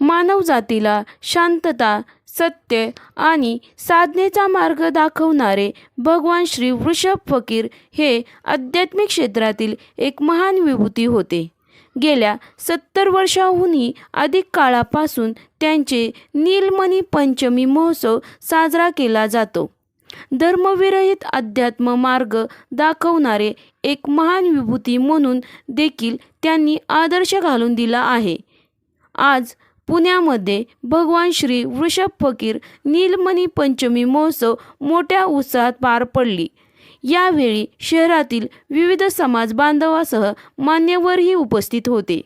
मानवजातीला शांतता सत्य आणि साधनेचा मार्ग दाखवणारे भगवान श्री वृषभ फकीर हे आध्यात्मिक क्षेत्रातील एक महान विभूती होते. गेल्या सत्तर वर्षाहूनही अधिक काळापासून त्यांचे नीलमणी पंचमी महोत्सव साजरा केला जातो. धर्मविरहित अध्यात्म मार्ग दाखवणारे एक महान विभूती म्हणून देखील त्यांनी आदर्श घालून दिला आहे. आज पुण्यामध्ये भगवान श्री वृषभ फकीर नीलमणी पंचमी महोत्सव मोठ्या उत्साहात पार पडली. यावेळी शहरातील विविध समाज बांधवासह मान्यवरही उपस्थित होते.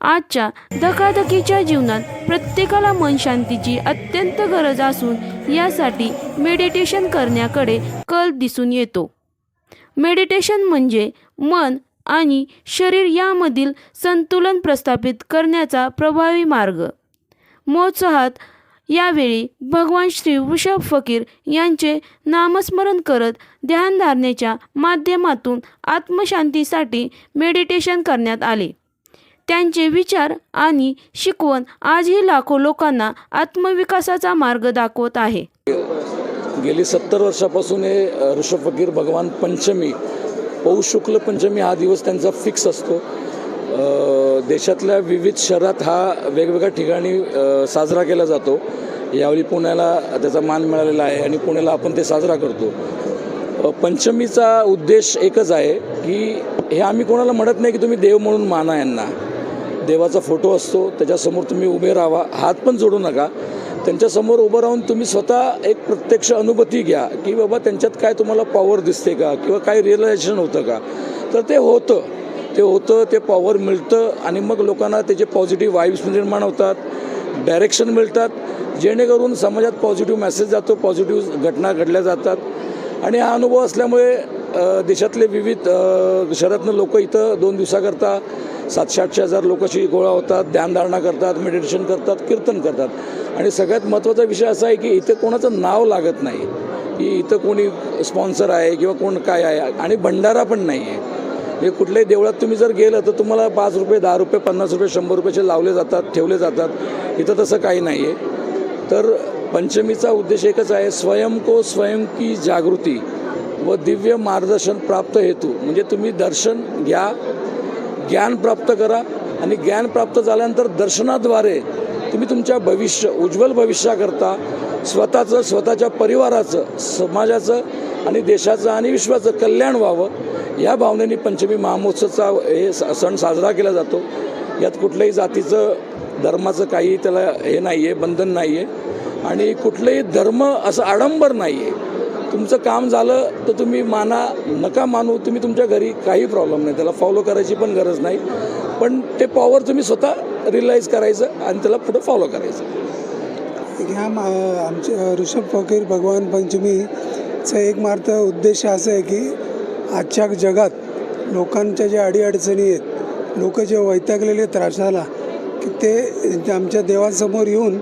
आजच्या धकाधकीच्या जीवनात प्रत्येकाला मनशांतीची अत्यंत गरज असून यासाठी मेडिटेशन करण्याकडे कल दिसून येतो. मेडिटेशन म्हणजे मन आणि शरीर यामधील संतुलन प्रस्थापित करण्याचा प्रभावी मार्ग. महोत्सवात यावेळी भगवान श्री वृषभ फकीर यांचे नामस्मरण करत ध्यानधारणेच्या माध्यमातून आत्मशांतीसाठी मेडिटेशन करण्यात आले. त्यांचे विचार आणि शिकवण आजही लाखो लोकांना आत्मविकासाचा मार्ग दाखवत आहे. गेली सत्तर वर्षापासून हे ऋषभ फकीर भगवान पंचमी पौष शुक्ल पंचमी हा दिवस त्यांचा फिक्स असतो. देशातल्या विविध शहरात हा वेगवेगळ्या ठिकाणी साजरा केला जातो. यावेळी पुण्याला त्याचा मान मिळालेला आहे आणि पुण्याला आपण ते साजरा करतो. पंचमीचा उद्देश एकच आहे की हे आम्ही कोणाला म्हणत नाही की तुम्ही देव म्हणून माना यांना. देवाचा फोटो असतो त्याच्यासमोर तुम्ही उभे राहा हात पण जोडू नका. त्यांच्यासमोर उभं राहून तुम्ही स्वतः एक प्रत्यक्ष अनुभूती घ्या की बाबा त्यांच्यात काय तुम्हाला पॉवर दिसते का किंवा काय रिअलायझेशन होतं का. तर ते होतं. ते होतं ते पॉवर मिळतं आणि मग लोकांना त्याचे पॉझिटिव्ह वाईब्स निर्माण होतात डायरेक्शन मिळतात. जेणेकरून समाजात पॉझिटिव्ह मेसेज जातो पॉझिटिव्ह घटना घडल्या जातात. आणि हा अनुभव असल्यामुळे देशातले विविध शहरातनं लोक इथं दोन दिवसाकरता सातशे आठशे हजार लोकशी गोळा होतात ध्यानधारणा करतात मेडिटेशन करतात कीर्तन करतात. आणि सगळ्यात महत्त्वाचा विषय असा आहे की इथे कोणाचं नाव लागत नाही. की इथं कोणी स्पॉन्सर आहे किंवा कोण काय आहे आणि भंडारा पण नाही आहे म्हणजे कुठल्याही देवळात तुम्ही जर गेलं तर तुम्हाला पाच रुपये दहा रुपये पन्नास रुपये शंभर रुपयाचे लावले जातात ठेवले जातात. इथं तसं काही नाही आहे तर पंचमीचा उद्देश एकच आहे स्वयं को स्वयं की जागृती. व दिव्य मार्गदर्शन प्राप्त हेतू म्हणजे तुम्ही दर्शन घ्या ज्ञान प्राप्त करा आणि ज्ञान प्राप्त झाल्यानंतर दर्शनाद्वारे तुम्ही तुमच्या भविष्य उज्ज्वल भविष्याकरता स्वतःचं स्वतःच्या परिवाराचं समाजाचं आणि देशाचं आणि विश्वाचं कल्याण व्हावं. या भावनेने पंचमी महामहोत्सवचा हे स- सण साजरा केला जातो. यात कुठल्याही जातीचं धर्माचं काही त्याला हे नाही आहे बंधन नाही आहे आणि कुठलंही धर्म असं आडंबर नाही आहे तुमचं काम झालं तर तुम्ही माना नका मानू तुम्ही तुमच्या घरी काही प्रॉब्लेम नाही. त्याला फॉलो करायची पण गरज नाही. पण ते पॉवर तुम्ही स्वतः रिलाईज करायचं आणि त्याला पुढं फॉलो करायचं. ह्या मा आमचे ऋषभ फकीर भगवान पंचमीचा एक मार्थ उद्देश असा आहे की आजच्या जगात लोकांच्या ज्या अडीअडचणी आहेत लोक जे वैतागलेले त्रासाला की ते आमच्या देवासमोर येऊन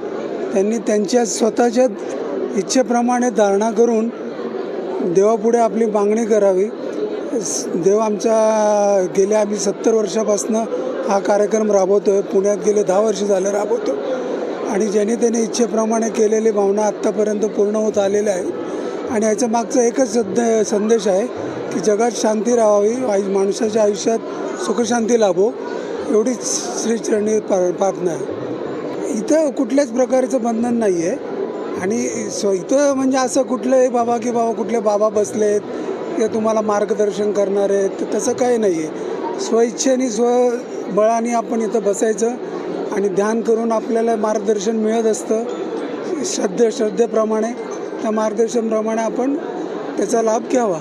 त्यांनी त्यांच्या स्वतःच्या इच्छेप्रमाणे धारणा करून देवापुढे आपली मागणी करावी. स- देव आमच्या गेल्या आम्ही सत्तर वर्षापासून हा कार्यक्रम राबवतो आहे पुण्यात गेले दहा वर्ष झालं राबवतो आणि ज्याने त्याने इच्छेप्रमाणे केलेली भावना आत्तापर्यंत पूर्ण होत आलेल्या आहेत. आणि याच्या मागचा एकच सद्य संदेश आहे की जगात शांती राहावी. आयु माणसाच्या आयुष्यात सुखशांती लाभो. एवढीच श्रीचरणी प्रार्थना आहे. इथं कुठल्याच प्रकारचं बंधन नाही आहे आणि स्व इथं म्हणजे असं कुठलंही बाबा की बाबा कुठले बाबा बसलेत किंवा तुम्हाला मार्गदर्शन करणार आहेत तर तसं काही नाही आहे स्वइच्छेने स्वबळाने आपण इथं बसायचं आणि ध्यान करून आपल्याला मार्गदर्शन मिळत असतं श्रद्धे श्रद्धेप्रमाणे. त्या मार्गदर्शनप्रमाणे आपण त्याचा लाभ घ्यावा.